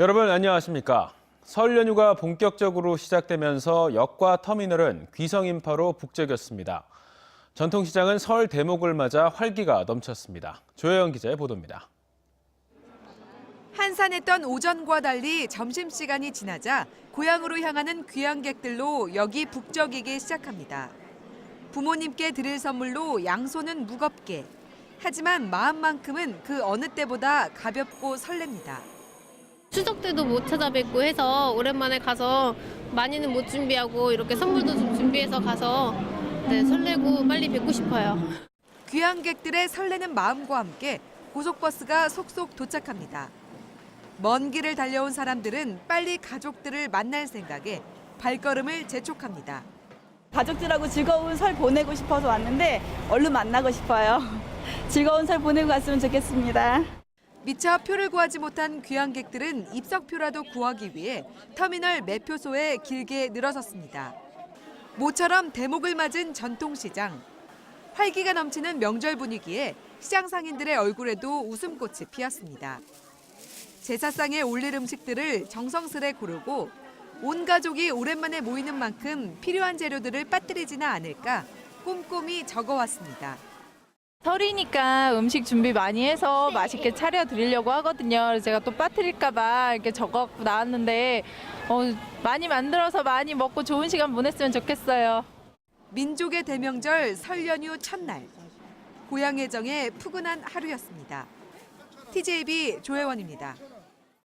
여러분 안녕하십니까? 설 연휴가 본격적으로 시작되면서 역과 터미널은 귀성 인파로 북적였습니다. 전통시장은 설 대목을 맞아 활기가 넘쳤습니다. 조혜영 기자의 보도입니다. 한산했던 오전과 달리 점심시간이 지나자 고향으로 향하는 귀향객들로 여기 북적이기 시작합니다. 부모님께 드릴 선물로 양손은 무겁게. 하지만 마음만큼은 그 어느 때보다 가볍고 설렙니다. 추석 때도 못 찾아뵙고 해서 오랜만에 가서 많이는 못 준비하고 이렇게 선물도 좀 준비해서 가서 네, 설레고 빨리 뵙고 싶어요. 귀향객들의 설레는 마음과 함께 고속버스가 속속 도착합니다. 먼 길을 달려온 사람들은 빨리 가족들을 만날 생각에 발걸음을 재촉합니다. 가족들하고 즐거운 설 보내고 싶어서 왔는데 얼른 만나고 싶어요. 즐거운 설 보내고 갔으면 좋겠습니다. 미처 표를 구하지 못한 귀향객들은 입석표라도 구하기 위해 터미널 매표소에 길게 늘어섰습니다. 모처럼 대목을 맞은 전통시장. 활기가 넘치는 명절 분위기에 시장 상인들의 얼굴에도 웃음꽃이 피었습니다. 제사상에 올릴 음식들을 정성스레 고르고 온 가족이 오랜만에 모이는 만큼 필요한 재료들을 빠뜨리지는 않을까 꼼꼼히 적어왔습니다. 설이니까 음식 준비 많이 해서 맛있게 차려 드리려고 하거든요. 그래서 제가 또 빠뜨릴까봐 이렇게 적어갖고 나왔는데 어, 많이 만들어서 많이 먹고 좋은 시간 보냈으면 좋겠어요. 민족의 대명절 설 연휴 첫날 고향 애정의 푸근한 하루였습니다. TJB 조혜원입니다.